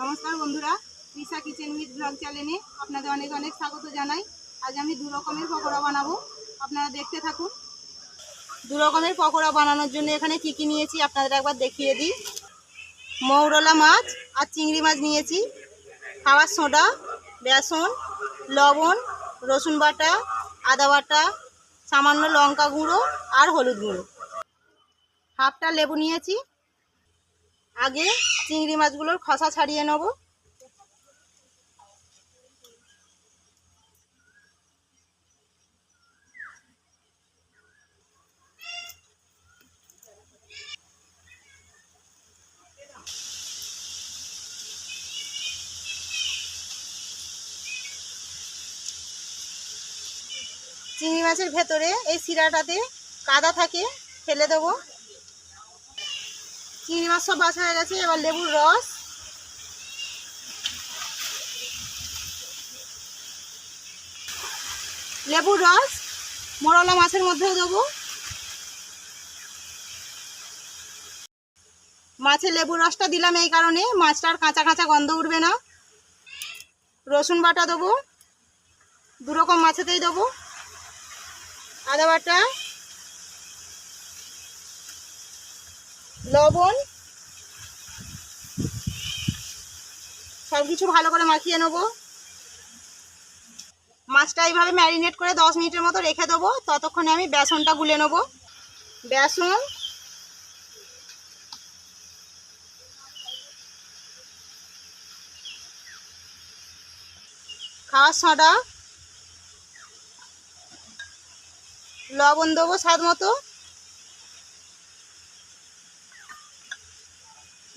নমস্কার বন্ধুরা Risa kitchen with blog চ্যানেলে আপনাদের অনেক অনেক স্বাগত জানাই। আজ আমি দু রকমের পকোড়া বানাবো। আপনারা দেখতে থাকুন। দু রকমের পকোড়া বানানোর জন্য এখানে কী কী নিয়েছি আপনাদের একবার দেখিয়ে দিই। মৌরলা মাছ আর চিংড়ি মাছ নিয়েছি। খাওয়ার সোডা, বেসন, লবণ, রসুন বাটা, আদা বাটা, সামান্য লঙ্কা গুঁড়ো আর হলুদ গুঁড়ো। হাফটা লেবু নিয়েছি। আগে চিংড়ি মাছগুলোর খসা ছাড়িয়ে নেব। চিংড়ি মাছের ভেতরে এই শিরাটাতে কাদা থাকে, ফেলে দেবো। চিংড়ি মাছ সব বাছা হয়ে গেছে, এবার লেবুর রস। লেবুর রস, মোরলা মাছের মধ্যেও দেবো। মাছের লেবুর রসটা দিলাম এই কারণে, মাছটার কাঁচা কাঁচা গন্ধ উঠবে না। রসুন বাটা দেবো দু রকম মাছেতেই দেবো। আদা বাটা লবণ। সব কিছু ভালো করে মাখিয়ে নেব। মাছটা এইভাবে ম্যারিনেট করে দশ মিনিটের মতো রেখে দেবো। ততক্ষণে আমি বেসনটা গুলে নেব। বেসন। খাওয়ার সোডা লবণ দেবো স্বাদ মতো।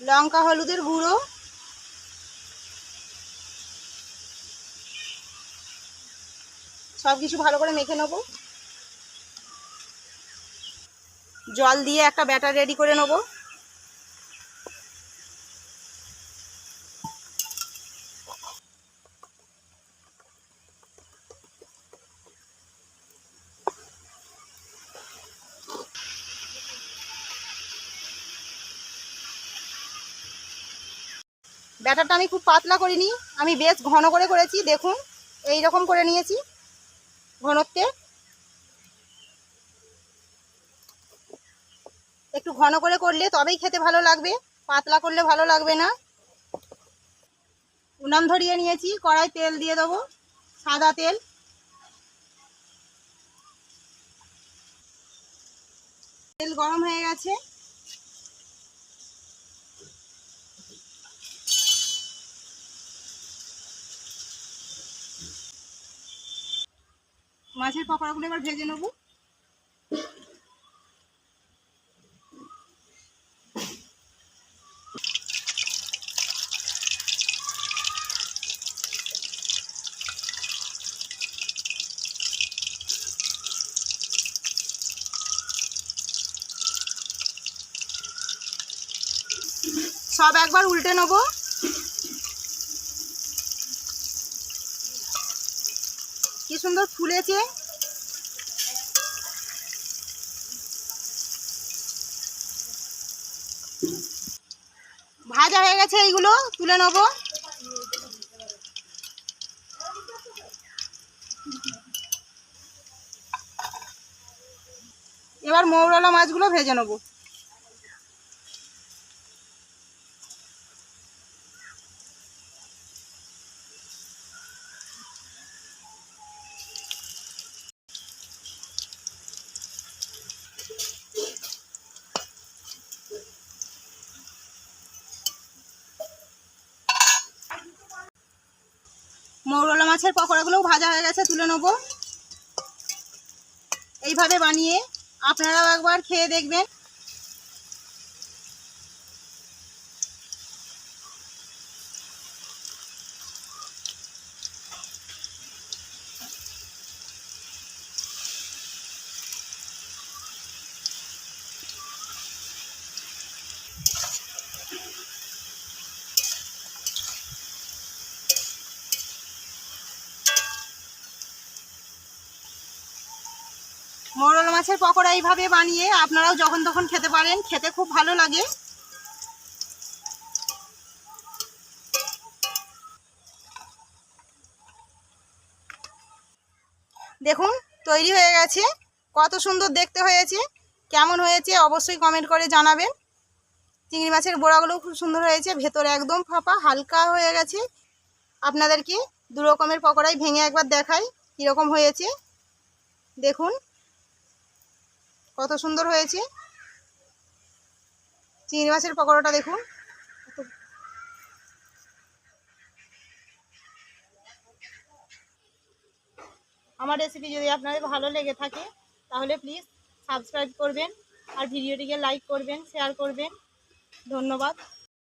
লঙ্কা, হলুদের গুঁড়ো। সব কিছু ভালো করে মেখে নেব। জল দিয়ে একটা ব্যাটার রেডি করে নেব। ব্যাটারটা আমি খুব পাতলা করিনি। আমি বেশ ঘন করে করেছি, দেখুন এই রকম করে নিয়েছি ঘনত্বে। একটু ঘন করে করলে তবেই খেতে ভালো লাগবে, পাতলা করলে ভালো লাগবে না। উনান ধরিয়ে নিয়েছি, কড়াই তেল দিয়ে দেবো, সাদা তেল। তেল গরম হয়ে গেছে। মাছের পকোড়াগুলো এবার ভেজে নেব। সব একবার উল্টে নেব। কি সুন্দর ফুলেছে। ভাজা হয়ে গেছে এইগুলো তুলে নেব। এবার মৌরলা মাছগুলো ভেজে নেব। মৌরলা মাছের পকোড়াগুলোও ভাজা হয়ে গেছে তুলে নেব। এইভাবে বানিয়ে আপনারাও একবার খেয়ে দেখবেন। মরল মাছের পকোড়া এইভাবে বানিয়ে আপনারাও যখন তখন খেতে পারেন, খেতে খুব ভালো লাগে। দেখুন, তৈরি হয়ে গেছে, কত সুন্দর দেখতে হয়েছে, কেমন হয়েছে অবশ্যই কমেন্ট করে জানাবেন। চিংড়ি মাছের বোড়াগুলো খুব সুন্দর হয়েছে, ভেতরে একদম ফাঁপা, হালকা হয়ে গেছে। আপনাদেরকে দু রকমের পকোড়াই ভেঙে একবার দেখাই কীরকম হয়েছে। দেখুন কত সুন্দর হয়েছে। চিংড়ি মাছের পকোড়াটা দেখুন। আমার রেসিপি যদি আপনাদের ভালো লেগে থাকে, তাহলে প্লিজ সাবস্ক্রাইব করবেন আর ভিডিওটিকে লাইক করবেন শেয়ার করবেন। ধন্যবাদ।